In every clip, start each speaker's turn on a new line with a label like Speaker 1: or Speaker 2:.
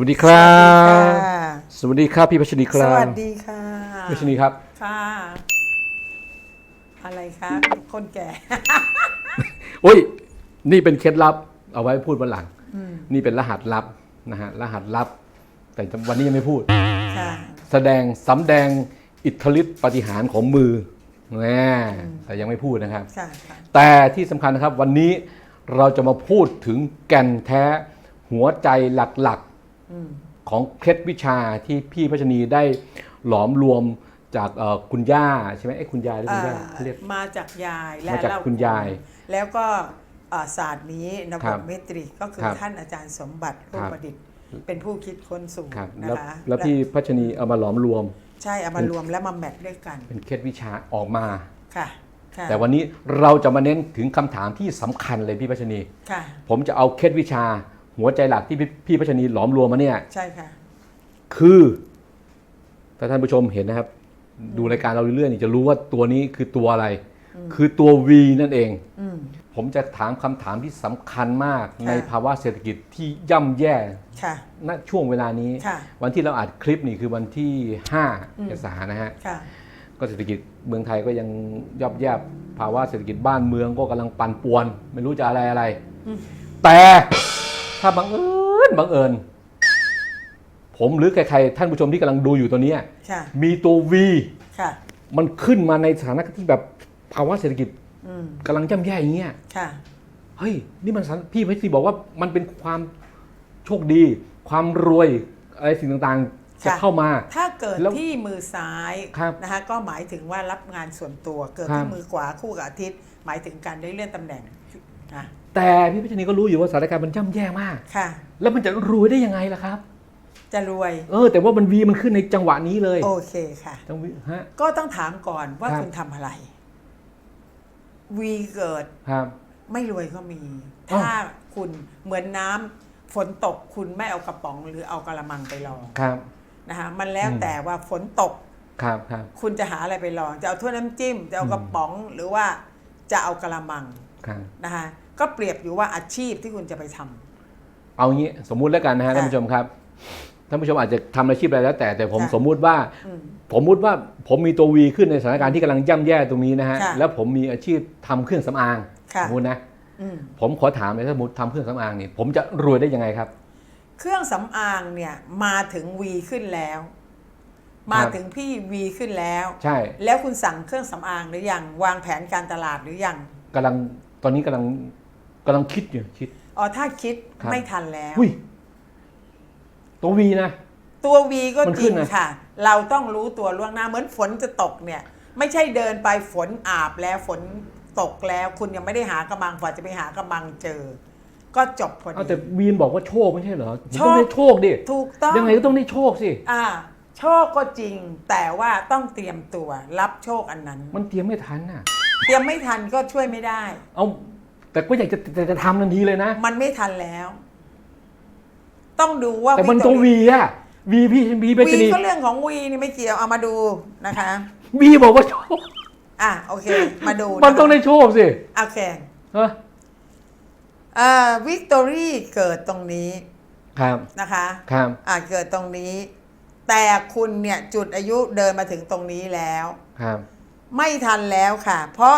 Speaker 1: วัสดีครับ
Speaker 2: ค่ะ
Speaker 1: สวัสดีครับพี่พัชรีค
Speaker 2: ส
Speaker 1: รับ
Speaker 2: วัสดีค่ะ
Speaker 1: พี่พัชรีครับ
Speaker 2: ค่ะ อะไรคะ คนแก่
Speaker 1: โอ้ย นี่เป็นเคล็ดลับ เอาไว้พูดวันหลัง นี่เป็นรหัสลับนะฮะ รหัสลับ แต่วันนี้ยังไม่พูด
Speaker 2: ค่ะ
Speaker 1: แสดงสำแดงอิทธิฤทธิปาฏิหารย์ของมือแน่แต่ยังไม่พูดนะครับ
Speaker 2: ค่ะค่ะ
Speaker 1: แต่ที่สำคัญนะครับวันนี้เราจะมาพูดถึงแก่นแท้หัวใจหลักๆ ของเคล็ดวิชาที่พี่พัชนีได้หลอมรวมจากเอ่อคุณย่าใช่ไหมไอ้ยคุณยายหรือคุณย่า
Speaker 2: อ่า
Speaker 1: เขาเรียก
Speaker 2: มาจากยายและ
Speaker 1: มาจาก
Speaker 2: เล่
Speaker 1: คุณยาย
Speaker 2: แล้วก็อ่าศาสตร์นี้น
Speaker 1: ครับบ
Speaker 2: เมตริก็คือ
Speaker 1: ครับ
Speaker 2: ท่านอาจารย์สมบัติผู้
Speaker 1: ครับ
Speaker 2: ประดิษฐ์ เป็นผู้คิดค้นสูตร
Speaker 1: ครับ
Speaker 2: นะ
Speaker 1: แล้ว
Speaker 2: คะ
Speaker 1: แล้วพี่พัชนีเอามาหลอมรวม
Speaker 2: ใช่เอามารวมแล้วมาแมทด้วยกัน
Speaker 1: เป็นเคล็ดวิชาออกมา
Speaker 2: ค่ะค่ะ
Speaker 1: แต่วันนี้เราจะมาเน้นถึงคำถามที่สำคัญเลยพี่พัชนี
Speaker 2: ค่ะ
Speaker 1: ผมจะเอาเคล็ดวิชา หัวใจหลักที่พี่พี่พัชนีหลอมรวมมาเนี่ย
Speaker 2: ใช่ค่ะ
Speaker 1: คือถ้าท่านผู้ชมเห็นนะครับ ดูรายการเราเรื่อยๆนี่จะรู้ว่าตัวนี้คือตัวอะไร คือตัว V นั่นเอง
Speaker 2: อืม
Speaker 1: ผมจะถามคำถามที่สำคัญมาก
Speaker 2: ค่ะ
Speaker 1: ในภาวะเศรษฐกิจที่ย่ำแย่
Speaker 2: ค่ะ
Speaker 1: ณช่วงเวลานี้
Speaker 2: ค่ะ
Speaker 1: วันที่เราอัดคลิปนี่คือวันที่5เมษายนนะฮะ
Speaker 2: ค่ะ
Speaker 1: ก็เศรษฐกิจเมืองไทยก็ยังย่ำแย่ภาวะเศรษฐกิจบ้านเมืองก็กำลังปั่นป่วน ไม่รู้จะอะไรอะไร แต่ ถ้าบังเอิญบังเอิญ ผมหรือใครๆท่านผู้ชมที่กำลังดูอยู่ตัวเนี้ย
Speaker 2: ค่ะ
Speaker 1: มีตัว V
Speaker 2: ค่ะ
Speaker 1: มันขึ้นมาในสถานการณ์ที่แบบภาวะเศรษฐกิจ
Speaker 2: อืม
Speaker 1: กำลังย่ำแย่อย่างเงี้ย
Speaker 2: ค่ะ
Speaker 1: เฮ้ย นี่มันสันพี่พี่บอกว่ามันเป็นความโชคดี ความรวยอะไรสิ่งต่างๆ จะ
Speaker 2: ค่ะ
Speaker 1: เข้ามา
Speaker 2: ถ้าเกิด
Speaker 1: แล้ว
Speaker 2: ที่มือซ้าย
Speaker 1: ครับ
Speaker 2: นะคะก็หมายถึงว่ารับงานส่วนตัว เกิด
Speaker 1: ครับ
Speaker 2: ที่มือขวาคู่กับอาทิตย์ หมายถึงการได้เลื่อนตำแหน่งนะ
Speaker 1: แต่พี่พิชนีก็รู้อยู่ว่าสถานการณ์มันย่ำแย่มาก
Speaker 2: ค่ะ
Speaker 1: แล้วมันจะรวยได้ยังไงล่ะครับ
Speaker 2: จะรวย
Speaker 1: เออ แต่ว่ามันวีมันขึ้นในจังหวะนี้เลย
Speaker 2: โอเคค่ะ
Speaker 1: จังหวะฮะ
Speaker 2: ก็ต้องถามก่อนว่า
Speaker 1: ครับ
Speaker 2: คุณทำอะไร วีเกิด
Speaker 1: ครับ
Speaker 2: ไม่รวยก็มี
Speaker 1: อ้าว
Speaker 2: ถ้าคุณเหมือนน้ำฝนตกคุณไม่เอากระป๋องหรือเอากระมังไปรอง
Speaker 1: ครับ
Speaker 2: นะคะมันแล้ว
Speaker 1: อืม
Speaker 2: แต่ว่าฝนตก
Speaker 1: ครับครับ
Speaker 2: คุณจะหาอะไรไปรอง จะเอาถ้วยน้ำจิ้ม จะเอากระป๋องหรือว่าจะเอากระมัง
Speaker 1: ครับ
Speaker 2: นะคะก็เปรียบอยู่ว่าอาชีพที่คุณจะไปทำ
Speaker 1: เอางี้สมมุติแล้วกันนะฮะ
Speaker 2: ค่ะ
Speaker 1: ท่านผู้ชมครับท่านผู้ชมอาจจะทำอาชีพอะไรแล้วแต่แต่ผม
Speaker 2: ค่ะ
Speaker 1: สมมุติว่า
Speaker 2: อืม
Speaker 1: สมมุติว่าผมมีตัววีขึ้นในสถานการณ์ที่กำลังย่ำแย่ตรงนี้นะฮะ
Speaker 2: ค่ะ
Speaker 1: แล้วผมมีอาชีพทำเครื่องสำอาง
Speaker 2: ค่ะ
Speaker 1: สมมตินะ
Speaker 2: อืม
Speaker 1: ผมขอถามเลยถ้าสมมติทำเครื่องสำอางนี่ผมจะรวยได้ยังไงครับ
Speaker 2: เครื่องสำอางเนี่ยมาถึงวีขึ้นแล้ว มาถึงพี่วีขึ้นแล้ว
Speaker 1: ใช่
Speaker 2: แล้วคุณสั่งเครื่องสำอางหรือยังวางแผนการตลาดหรือยัง
Speaker 1: กำลัง ตอนนี้กำลังกำลังคิดอยู่คิด
Speaker 2: อ๋อถ้าคิด
Speaker 1: ครับ
Speaker 2: ไม่ทันแล้ว
Speaker 1: อุ้ยตัววีนะ
Speaker 2: ตัววีก็
Speaker 1: มัน
Speaker 2: จ
Speaker 1: ขึ้
Speaker 2: ริ
Speaker 1: น
Speaker 2: ง
Speaker 1: นะ
Speaker 2: ค่ะ เราต้องรู้ตัวล่วงหน้าเหมือนฝนจะตกเนี่ย ไม่ใช่เดินไปฝนอาบแล้วฝนตกแล้ว คุณยังไม่ได้หากระมังกว่าจะไปหากระมังเจอ ก็จบพอ
Speaker 1: เอา
Speaker 2: ดี
Speaker 1: แต่วีนบอกว่าโชคไม่ใช่เหรอผม
Speaker 2: โชค
Speaker 1: ต้องได้โชคดิ
Speaker 2: ถูกต้อง
Speaker 1: ยังไงก็ต้องได้โชคสิ
Speaker 2: อ่าโชคก็จริงแต่ว่าต้องเตรียมตัวรับโชคอันนั้น
Speaker 1: มันเตรียมไม่ทันน่ะ
Speaker 2: เตรียมไม่ทันก็ช่วยไม่ได้
Speaker 1: เอาแต่ก็อยากจะจะจะทำทันทีเลยนะ
Speaker 2: มันไม่ทันแล้ว ต้องดูว่า
Speaker 1: แต่มัน
Speaker 2: วิ
Speaker 1: ตัว
Speaker 2: ตอ
Speaker 1: วีอะวีพี่วีเป็น
Speaker 2: วี
Speaker 1: ชนี
Speaker 2: ก็เรื่องของวีนี่ไม่เกี่ยวเอามาดูนะคะ
Speaker 1: วีบอกว่าโชค
Speaker 2: อะโอเค มาดู
Speaker 1: มันต้องได้โชคสิ
Speaker 2: โอเค
Speaker 1: เออ
Speaker 2: อ่าวิกตอรี่เกิดตรงนี้
Speaker 1: ครับ
Speaker 2: นะคะ
Speaker 1: ครับ
Speaker 2: อ่าเกิดตรงนี้ แต่คุณเนี่ยจุดอายุเดินมาถึงตรงนี้แล้ว
Speaker 1: ครับ
Speaker 2: ไม่ทันแล้วค่ะ เพราะ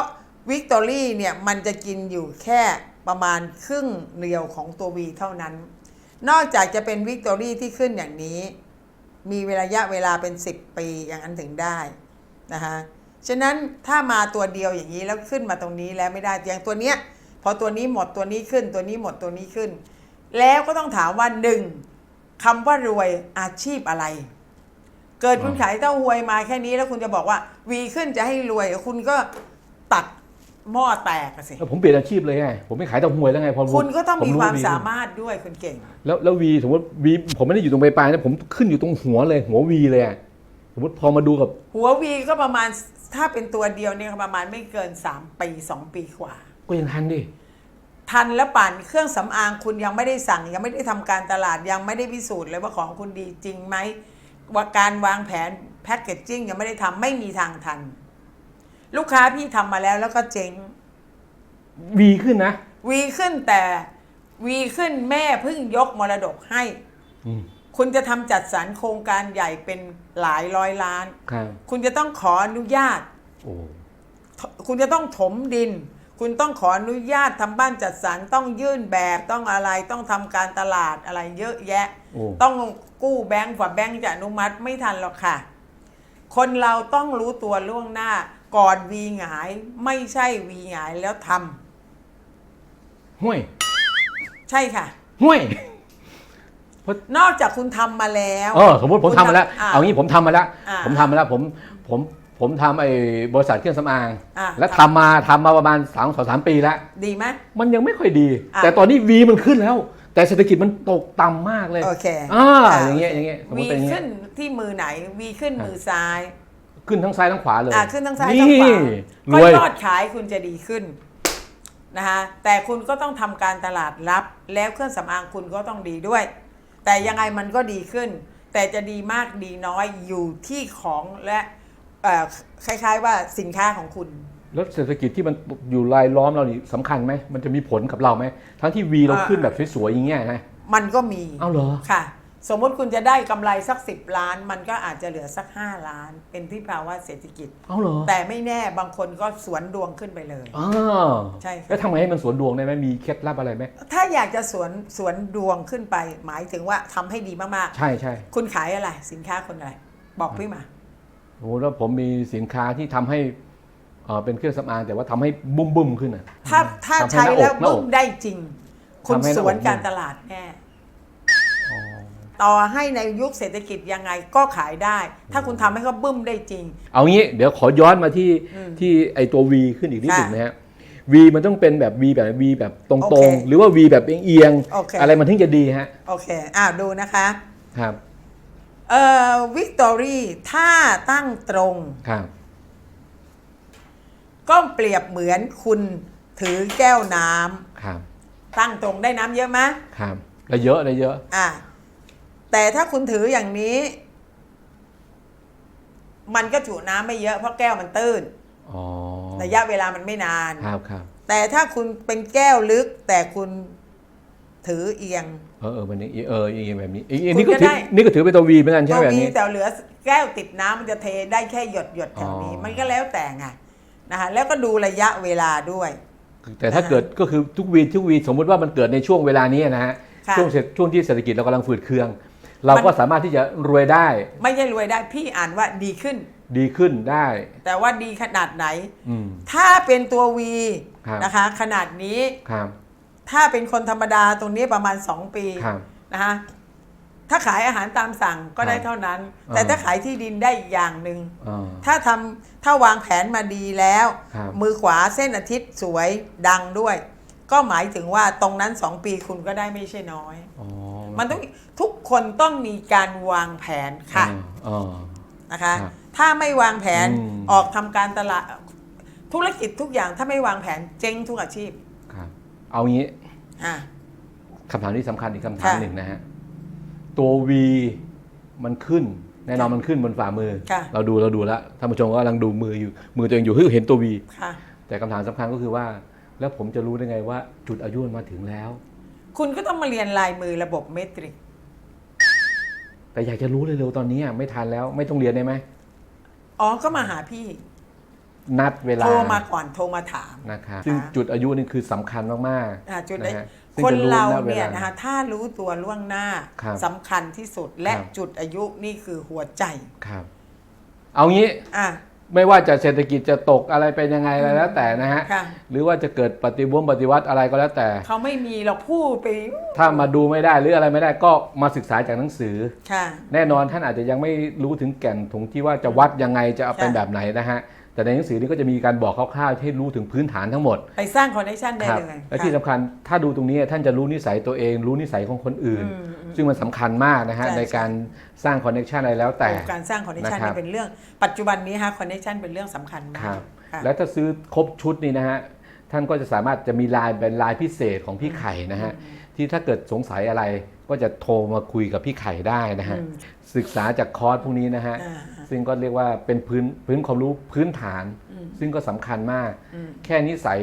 Speaker 2: วิกตอรี่เนี่ยมันจะกินอยู่แค่ประมาณครึ่งเดียวของตัววีเท่านั้น นอกจากจะเป็นวิกตอรี่ที่ขึ้นอย่างนี้ มีระยะเวลาเป็น 10 ปีอย่างนั้นถึงได้นะคะฉะนั้นถ้ามาตัวเดียวอย่างนี้แล้วขึ้นมาตรงนี้แล้วไม่ได้อย่างตัวเนี้ยพอตัวนี้หมดตัวนี้ขึ้นตัวนี้หมดตัวนี้ขึ้น แล้วก็ต้องถามว่าหนึ่งคำว่ารวยอาชีพอะไร เกิดคุณขายเต้าหวยมาแค่นี้แล้วคุณจะบอกว่า วีขึ้นจะให้รวย คุณก็ตัดหม้อแตกอะสิ
Speaker 1: แล้วผมเปลี่ยนอาชีพเลยไง ผมไม่ขายเต้าหวยแล้วไงพอรู้
Speaker 2: คุณก็ต้อง
Speaker 1: ผ
Speaker 2: มี
Speaker 1: รู้
Speaker 2: ความ
Speaker 1: วี
Speaker 2: สามารถด้วยคุณเก่ง
Speaker 1: แล้วแล้ววีสมมติวีผมไม่ได้อยู่ตรงปลายๆนะผมขึ้นอยู่ตรงหัวเลย หัววีเลยอะสมมติพอมาดูกับ
Speaker 2: หัววีก็ประมาณถ้าเป็นตัวเดียวเนี่ยประมาณไม่เกิน 3 ปี 2 ปีกว่า
Speaker 1: ก็ยังทันดิ
Speaker 2: ทันแล้วป่านเครื่องสำอางคุณยังไม่ได้สั่ง ยังไม่ได้ทำการตลาดยังไม่ได้พิสูจน์เลยว่าของคุณดีจริงไหม ว่าการวางแผนแพคเกจจิ้งยังไม่ได้ทำไม่มีทางทัน ลูกค้าพี่ทำมาแล้วแล้วก็เจ๊ง
Speaker 1: วีขึ้นนะ
Speaker 2: วีขึ้นแต่วีขึ้นแม่เพิ่งยกมรดกให้
Speaker 1: อืม
Speaker 2: คุณจะทำจัดสรรโครงการใหญ่เป็นหลายร้อยล้าน
Speaker 1: ครับ
Speaker 2: คุณจะต้องขออนุญาต
Speaker 1: โอ้
Speaker 2: คุณจะต้องถมดิน คุณต้องขออนุญาตทำบ้านจัดสรรต้องยื่นแบบต้องอะไรต้องทำการตลาดอะไรเยอะแยะ
Speaker 1: โอ้
Speaker 2: ต้อง กู้แบงก์กว่าแบงก์จะอนุมัติไม่ทันหรอกค่ะ คนเราต้องรู้ตัวล่วงหน้าก่อนวีหงายไม่ใช่วีหงายแล้วทำ
Speaker 1: ห่วย
Speaker 2: ใช่ค่ะ
Speaker 1: ห่วย
Speaker 2: นอกจากคุณทำมาแล้ว
Speaker 1: เออสมมติผมทำมาแล้ว
Speaker 2: คุณ
Speaker 1: เอางี้ผมทำมาแล้ว
Speaker 2: อ่า
Speaker 1: ผมทำมาแล้วผมผมผมทำไอ้บริษัทเครื่องสำอาง
Speaker 2: อ่า
Speaker 1: แล้วทำมาทำมาประมาณสามสองสามปีแล้ว
Speaker 2: ดีไหม
Speaker 1: มันยังไม่ค่อยดี
Speaker 2: อะ
Speaker 1: แต่ตอนนี้วีมันขึ้นแล้ว แต่เศรษฐกิจมันตกต่ำมากเลย
Speaker 2: โอเค
Speaker 1: อ่า
Speaker 2: อ่า
Speaker 1: อย่างเงี้ย
Speaker 2: โอเค
Speaker 1: อย่างเงี้ยสมม
Speaker 2: วี
Speaker 1: ติเป็นอย่างเงี้
Speaker 2: ขึ้
Speaker 1: ย
Speaker 2: นที่มือไหน วีขึ้น
Speaker 1: อะ
Speaker 2: มือซ้าย
Speaker 1: ขึ้นทั้งซ้ายทั้งขวาเลย
Speaker 2: อ่าขึ้นทั้งซ้าย
Speaker 1: นี่
Speaker 2: ทั้งขวารก็
Speaker 1: วย
Speaker 2: ยอดขายคุณจะดีขึ้นนะคะแต่คุณก็ต้องทำการตลาดรับ แล้วเครื่องสำอางคุณก็ต้องดีด้วย แต่ยังไงมันก็ดีขึ้น แต่จะดีมากดีน้อยอยู่ที่ของและเอ่อคล้ายๆว่าสินค้าของคุณ
Speaker 1: แล้วเศรษฐกิจที่มันอยู่รายล้อมเรานี่สำคัญไหมมันจะมีผลกับเราไหมทั้งที่วีเรา
Speaker 2: อ่า
Speaker 1: ขึ้นแบบสวยๆอย่างเงี้ยนะ
Speaker 2: มันก็มี
Speaker 1: เอาเหรอ
Speaker 2: ค่ะ สมมติคุณจะได้กำไรสักสิบล้าน มันก็อาจจะเหลือสักห้าล้าน เป็นที่ภาวะเศรษฐกิจ
Speaker 1: เอาเหรอ
Speaker 2: แต่ไม่แน่บางคนก็สวนดวงขึ้นไปเลย
Speaker 1: อ่า
Speaker 2: ใช่ค่ะ
Speaker 1: แล้วทำไงให้มันสวนดวงได้ไหมมีเคล็ดลับอะไรไหม
Speaker 2: ถ้าอยากจะสวนสวนดวงขึ้นไป หมายถึงว่าทำให้ดีมาก
Speaker 1: ใช่ใช่
Speaker 2: ๆ คุณขายอะไร สินค้าคุณอะไร บอกพี่มา
Speaker 1: โอ้แล้วผมมีสินค้าที่ทำให้ เอ่อเป็นเครื่องสำอางแต่ว่าทำให้บุ้มบุ้มๆขึ้นอะ
Speaker 2: ถ้าถ้า
Speaker 1: ทำให้
Speaker 2: ใช้แล้ว
Speaker 1: หน้าอก
Speaker 2: บึ้มได้จริง คุณ
Speaker 1: ทำให้ห
Speaker 2: ส
Speaker 1: น้าอก
Speaker 2: วนการ
Speaker 1: บึ้ม
Speaker 2: ตลาดแน่
Speaker 1: อ๋อ
Speaker 2: ต่อให้ในยุคเศรษฐกิจยังไงก็ขายได้ ถ้าคุณทำให้เขาบึ้มได้จริง
Speaker 1: เอางี้เดี๋ยวขอย้อนมาที่
Speaker 2: อืม
Speaker 1: ที่ไอตัว V ขึ้นอีกนิดหนึ่ง
Speaker 2: ค่ะ
Speaker 1: นะฮะ V มันต้องเป็นแบบ V แบบ V แบบต
Speaker 2: โอ
Speaker 1: รง
Speaker 2: เค
Speaker 1: ๆหรือว่า V แบบเอียง
Speaker 2: โอเค
Speaker 1: ๆอะไรมันถึงจะดีฮะ
Speaker 2: โอเคอ้าวดูนะคะ
Speaker 1: ครับ
Speaker 2: เอ่อวิกตอรี่ถ้าตั้งตรง
Speaker 1: ครับ
Speaker 2: ก็เปรียบเหมือนคุณถือแก้วน้ำ
Speaker 1: ครับ
Speaker 2: ตั้งตรงได้น้ำเยอะไหม
Speaker 1: ครับได้เยอะได้เยอะ
Speaker 2: อะแต่ถ้าคุณถืออย่างนี้ มันก็จุน้ำไม่เยอะเพราะแก้วมันตื้น
Speaker 1: อ๋อ
Speaker 2: ระยะเวลามันไม่นาน
Speaker 1: ครับครับ
Speaker 2: แต่ถ้าคุณเป็นแก้วลึก แต่คุณถือเอียง
Speaker 1: เออเออมันนี่เออเอียงแบบนี้อีอัน
Speaker 2: คุณ
Speaker 1: นี้ก็
Speaker 2: จะ
Speaker 1: ถือ
Speaker 2: ได้
Speaker 1: นี่ก็ถือเป็นตัว V เหมือนกันใช่
Speaker 2: ก็
Speaker 1: ไหมแบบ
Speaker 2: มี
Speaker 1: นี้
Speaker 2: แต่เหลือแก้วติดน้ำมันจะเทได้แค่หยดหยดๆแถวนี้
Speaker 1: อ๋อ
Speaker 2: มันก็แล้วแต่ไง นะคะแล้วก็ดูระยะเวลาด้วย
Speaker 1: แต่ถ้า
Speaker 2: อ่า
Speaker 1: เกิดก็คือทุกวีทุกวีสมมุติว่ามันเกิดในช่วงเวลานี้นะฮะ
Speaker 2: ค่ะ
Speaker 1: ช่วงเศรษฐช่วงที่เศรษฐกิจเรากำลังฝืดเคือง เราก็
Speaker 2: มัน
Speaker 1: สามารถที่จะรวยได้
Speaker 2: ไม่ใช่รวยได้พี่อ่านว่าดีขึ้น
Speaker 1: ดีขึ้นได้
Speaker 2: แต่ว่าดีขนาดไหน
Speaker 1: อืม
Speaker 2: ถ้าเป็นตัว V
Speaker 1: ครับ
Speaker 2: นะคะ ขนาดนี้
Speaker 1: ครับ
Speaker 2: ถ้าเป็นคนธรรมดาตรงนี้ประมาณ2ปี
Speaker 1: ครับ
Speaker 2: นะคะ ถ้าขายอาหารตามสั่งก็ได้เท่านั้น
Speaker 1: อ่า
Speaker 2: แต่ถ้าขายที่ดินได้อีกอย่างหนึ่ง
Speaker 1: อ่า
Speaker 2: ถ้าทำถ้าวางแผนมาดีแล้ว
Speaker 1: ครับ
Speaker 2: มือขวาเส้นอาทิตย์สวยดังด้วย ก็หมายถึงว่าตรงนั้น2ปีคุณก็ได้ไม่ใช่น้อย
Speaker 1: อ๋อ
Speaker 2: มันต้องทุกคนต้องมีการวางแผนค่ะ
Speaker 1: อ่า
Speaker 2: นะคะ
Speaker 1: ครับ
Speaker 2: ถ้าไม่วางแผน
Speaker 1: อืม
Speaker 2: ออกทำการตลาดธุรกิจทุกอย่างถ้าไม่วางแผนเจ๊งทุกอาชีพ
Speaker 1: ครับเอางี้
Speaker 2: อะ
Speaker 1: คำถามที่สำคัญอีกคำถาม
Speaker 2: ค่ะ
Speaker 1: หนึ่งนะฮะ ตัว V มันขึ้น แน่นอนมันขึ้นบนฝ่ามือ
Speaker 2: ค่ะ
Speaker 1: เราดูเราดูแล้วท่านผู้ชมก็กำลังดูมืออยู่มือตัวเองอยู่เฮ้ยเห็นตัว V
Speaker 2: ค่ะ
Speaker 1: แต่คำถามสำคัญก็คือว่า แล้วผมจะรู้ได้ไงว่าจุดอายุมันมาถึงแล้ว
Speaker 2: คุณก็ต้องมาเรียนลายมือระบบเมตริก
Speaker 1: แต่อยากจะรู้เร็วๆตอนนี้อะไม่ทันแล้วไม่ต้องเรียนได้ไหม
Speaker 2: อ๋อ ก็มาหาพี่
Speaker 1: นัดเวลา
Speaker 2: โทรมาก่อนโทรมาถาม
Speaker 1: นะครับซึ่งจุดอายุนี่คือสำคัญมาก
Speaker 2: อะจุด
Speaker 1: ๆ
Speaker 2: ได้
Speaker 1: นะฮะซึ่ง
Speaker 2: คน
Speaker 1: จะ
Speaker 2: เรา
Speaker 1: ณว
Speaker 2: เนี่ย
Speaker 1: ล
Speaker 2: นะคะถ้ารู้ตัวล่วงหน้า
Speaker 1: ครับ
Speaker 2: สำคัญที่สุดและ
Speaker 1: ครับ
Speaker 2: จุดอายุนี่คือหัวใจ
Speaker 1: ครับ เอางี้
Speaker 2: อะ
Speaker 1: ไม่ว่าจะเศรษฐกิจจะตกอะไรเป็นยังไงอะไรแล้วแต่นะฮะ
Speaker 2: ค่ะ
Speaker 1: หรือว่าจะเกิดปฏิวัติปฏิวัติอะไรก็แล้วแต่
Speaker 2: เขาไม่มีเราพูดไป
Speaker 1: ถ้ามาดูไม่ได้หรืออะไรไม่ได้ก็มาศึกษาจากหนังสือ
Speaker 2: ค่ะ
Speaker 1: แน่นอนท่านอาจจะยังไม่รู้ถึงแก่นถงที่ว่าจะวัดยังไงจะเอาเป็น
Speaker 2: ค่ะ
Speaker 1: แบบไหนนะฮะ แต่ในหนังสือนี้ก็จะมีการบอกคร่าวๆให้รู้ถึงพื้นฐานทั้งหมด
Speaker 2: ไปสร้างคอนเนคชันได้
Speaker 1: ครับ
Speaker 2: เลย
Speaker 1: และที่
Speaker 2: ค่ะ
Speaker 1: สำคัญถ้าดูตรงนี้ท่านจะรู้นิสัยตัวเอง รู้นิสัยของคนอื่น
Speaker 2: อืมอืม
Speaker 1: ซึ่งมันสำคัญมากนะฮะ
Speaker 2: ใช่
Speaker 1: ในการสร้างคอนเน็ชันอะไรแล้วแต่
Speaker 2: การสร้างคอนเนคชัน
Speaker 1: นะครับ
Speaker 2: เป็นเรื่องปัจจุบันนี้ฮะคอนเนคชันเป็นเรื่องสำคัญมา
Speaker 1: ครั
Speaker 2: ก
Speaker 1: บ
Speaker 2: ค่ะ
Speaker 1: แล้วถ้าซื้อครบชุดนี่นะฮะท่านก็จะสามารถจะมีไลน์เป็นไลน์พิเศษของพี่ไข่นะฮะที่ถ้าเกิดสงสัยอะไรก็จะโทรมาคุยกับพี่ไข่ได้นะฮะ
Speaker 2: อืม
Speaker 1: ศึกษาจากคอร์สพวกนี้นะฮะ
Speaker 2: อ่า
Speaker 1: ซึ่งก็เรียกว่าเป็นพื้นพื้นความรู้พื้นฐาน
Speaker 2: อืม
Speaker 1: ซึ่งก็สำคัญมาก
Speaker 2: อืม
Speaker 1: แค่นิสัย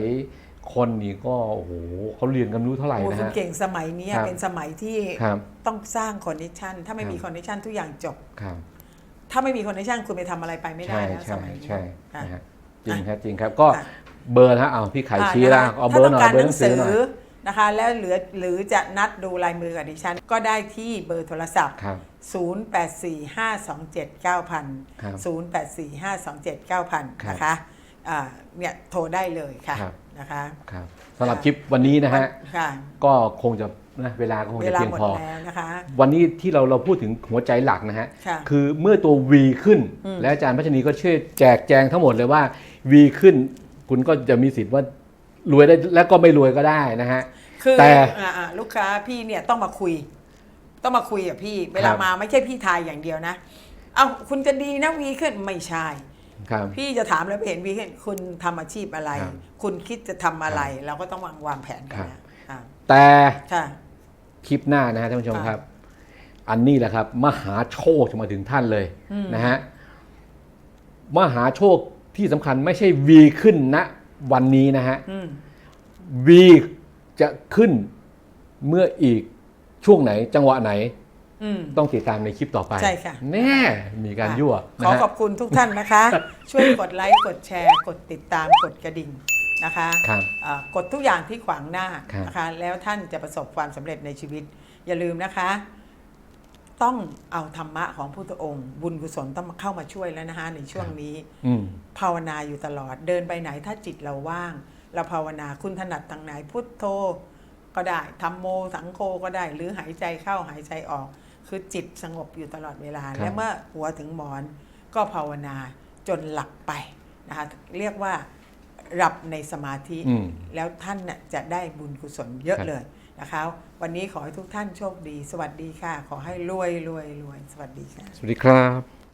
Speaker 1: คนนี่ก็โอ้โหเขาเรียนกันไม่รู้เท่าไหร่
Speaker 2: โอ้
Speaker 1: นะ
Speaker 2: คุณ
Speaker 1: ฮะ
Speaker 2: เก่งสมัยเนี้ย
Speaker 1: ครับ
Speaker 2: เป็นสมัยที่
Speaker 1: ครับ
Speaker 2: ต้องสร้างคอนเนคชันถ้าไม่มี
Speaker 1: ครับ
Speaker 2: คอนเนคชันทุกอย่างจบ
Speaker 1: ครับ
Speaker 2: ถ้าไม่มีคอนเนคชันคุณไปทำอะไรไปไม่ได้
Speaker 1: ใช่
Speaker 2: แล้วส
Speaker 1: ใช่
Speaker 2: มัยนี้
Speaker 1: ใช่
Speaker 2: ค่ะ
Speaker 1: นะฮะจริงครับจริงครับก็
Speaker 2: ค่ะ
Speaker 1: เบอร์นะฮะเอาพี่ไข่ชี้
Speaker 2: อ่า
Speaker 1: แล้ว
Speaker 2: นะคะ
Speaker 1: เอาเบอร์หน่อย
Speaker 2: ถ้า
Speaker 1: เบอ
Speaker 2: ต้
Speaker 1: ร์
Speaker 2: ง
Speaker 1: หนังสือหน่อย
Speaker 2: นะคะ แล้วเหลือหรือจะนัดดูลายมือกับดิฉัน ก็ได้ที่เบอร์โทรศัพท์
Speaker 1: ครับ
Speaker 2: 0845279000
Speaker 1: ครับ
Speaker 2: 0845279000 นะคะอ่าเนี่ยโทรได้เลยค่ะ
Speaker 1: ครับ
Speaker 2: นะคะ
Speaker 1: ครับสำหรับคลิปวันนี้นะฮะ
Speaker 2: ค่ะ
Speaker 1: ก็คงจะนะเวลาก็คง
Speaker 2: เว
Speaker 1: จะ
Speaker 2: ลา
Speaker 1: เพียง
Speaker 2: หมด
Speaker 1: พอ
Speaker 2: แล้วนะคะ
Speaker 1: วันนี้ที่เราเราพูดถึงหัวใจหลักนะฮะ
Speaker 2: ค่ะ
Speaker 1: คือเมื่อตัว V ขึ้น
Speaker 2: อืม
Speaker 1: และอาจารย์พัชนีก็ช่วยแจกแจงทั้งหมดเลยว่า V ขึ้น คุณก็จะมีสิทธิ์ว่า รวยได้และก็ไม่รวยก็ได้นะฮะ
Speaker 2: คือ
Speaker 1: แต่
Speaker 2: อ่าอ่าลูกค้าพี่เนี่ยต้องมาคุย ต้องมาคุยกับพี่เวลา
Speaker 1: ครับ
Speaker 2: มาไม่ใช่พี่ทายอย่างเดียวนะ เอ้าคุณจะดีนะวีขึ้นไม่ใช่
Speaker 1: ครับ
Speaker 2: พี่จะถามแล้วเห็นวีขึ้นคุณทำอาชีพอะไร
Speaker 1: ครับ
Speaker 2: คุณคิดจะทำอะไร เราก็ต้องวางวางแผนกัน
Speaker 1: ครับ
Speaker 2: นะค่ะ
Speaker 1: แต่
Speaker 2: ค่ะ
Speaker 1: คลิปหน้านะฮะท่านผู้ชม
Speaker 2: ค่ะ
Speaker 1: ครับ อันนี้แหละครับ มหาโชคจะมาถึงท่านเลย
Speaker 2: อืม
Speaker 1: นะฮะมหาโชคที่สำคัญไม่ใช่ V ขึ้นณ วันนี้นะฮะ
Speaker 2: อืม
Speaker 1: V จะขึ้นเมื่ออีกช่วงไหนจังหวะไหน
Speaker 2: อืม
Speaker 1: ต้องติดตามในคลิปต่อไป
Speaker 2: ใช่ค่ะ
Speaker 1: แน่ มีการยั่ว
Speaker 2: ข
Speaker 1: นะ
Speaker 2: อ
Speaker 1: ฮะ
Speaker 2: ขอบคุณทุกท่านนะคะ ช่วยกดไลค์ กดแชร์ กดติดตาม กดกระดิ่งนะคะ
Speaker 1: ครับ
Speaker 2: อ่ากดทุกอย่างที่ขวางหน้า
Speaker 1: ครับ
Speaker 2: นะคะ แล้วท่านจะประสบความสำเร็จในชีวิต อย่าลืมนะคะ ต้องเอาธรรมะของพุทธองค์ บุญกุศลต้องมาเข้ามาช่วยแล้วนะคะในช่วงนี้
Speaker 1: อืม
Speaker 2: ภาวนาอยู่ตลอดเดินไปไหนถ้าจิตเราว่าง เราภาวนาคุณถนัดทางไหนพุทโธก็ได้ธรรมโมสังโฆก็ได้ หรือหายใจเข้าหายใจออก คือจิตสงบอยู่ตลอดเวลา
Speaker 1: ครับ
Speaker 2: และเมื่อหัวถึงหมอนก็ภาวนาจนหลับไปนะคะเรียกว่าหลับในสมาธิ
Speaker 1: อืม
Speaker 2: แล้วท่านน่ะจะได้บุญกุศลเยอะ
Speaker 1: ครับ
Speaker 2: เลย นะคะ วันนี้ขอให้ทุกท่านโชคดี สวัสดีค่ะ ขอให้รวยรวยรวยสวัสดีค่ะ
Speaker 1: สวัสดีครับ